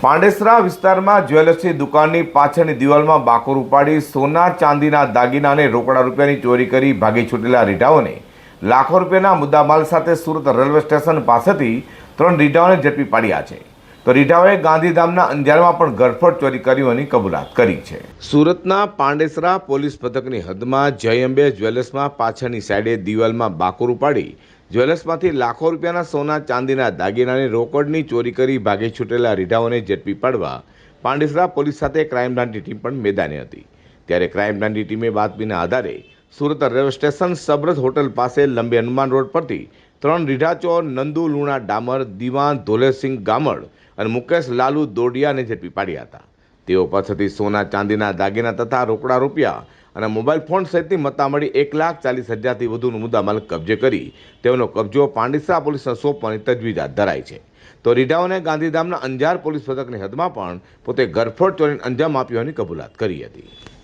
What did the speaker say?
પાંડેસરા વિસ્તારમાં જ્વેલર્સની દુકાનની પાછળની દિવાલમાં બાકોર ઉપાડી સોના ચાંદીના દાગીના અને રોકડા રૂપિયાની ચોરી કરી ભાગી છૂટેલા રીઢાઓને લાખો રૂપિયાના મુદ્દામાલ સાથે સુરત રેલવે સ્ટેશન પાસેથી ત્રણ રીઢાઓને ઝડપી પાડ્યા છે. તો રીઢાઓએ ગાંધીધામના અંજારમાં પણ ગરફડ ચોરી કર્યોની કબૂલાત કરી છે. સુરતના પાંડેસરા પોલીસ પથકની હદમાં જય અંબે જ્વેલર્સમાં પાછળની સાઈડે દિવાલમાં બાકોર ઉપાડી જ્વેલર્સમાંથી લાખો રૂપિયાના સોના, ચાંદીના દાગીનાની રોકડની ચોરી કરી ભાગી છૂટેલા રીઢાઓને ઝડપી પાડવા પાંડેસરા પોલીસ સાથે ક્રાઇમ બ્રાન્ચની ટીમ પણ મેદાને હતી. ત્યારે ક્રાઇમ બ્રાન્ચની ટીમે બાતમીના આધારે Surat railway station Sabrat hotel પાસે લંબી હનુમાન રોડ પરથી ત્રણ રીઢાચોર, નંદુ, લુણા, ડામર, દિવાન, ધોલેસિંહ, ગામડ અને મુકેશ, લાલુ, દોડિયાને ઝડપી પાડ્યા હતા. તેઓ પાસેથી સોના, ચાંદીના, દાગીના તથા રોકડા રૂપિયા અને મોબાઈલ ફોન સહિતની મત્તા મળી એક લાખ ચાલીસ હજારથી વધુનું મુદ્દામાલ કબજે કરી તેઓનો કબજો પાંડિસા પોલીસને સોંપવાની તજવીજ હાથ ધરાઈ છે. તો રીઢાઓને ગાંધીધામના અંજાર પોલીસ મથકની હદમાં પણ પોતે ગરફોડ ચોરીને અંજામ આપ્યોની કબૂલાત કરી હતી.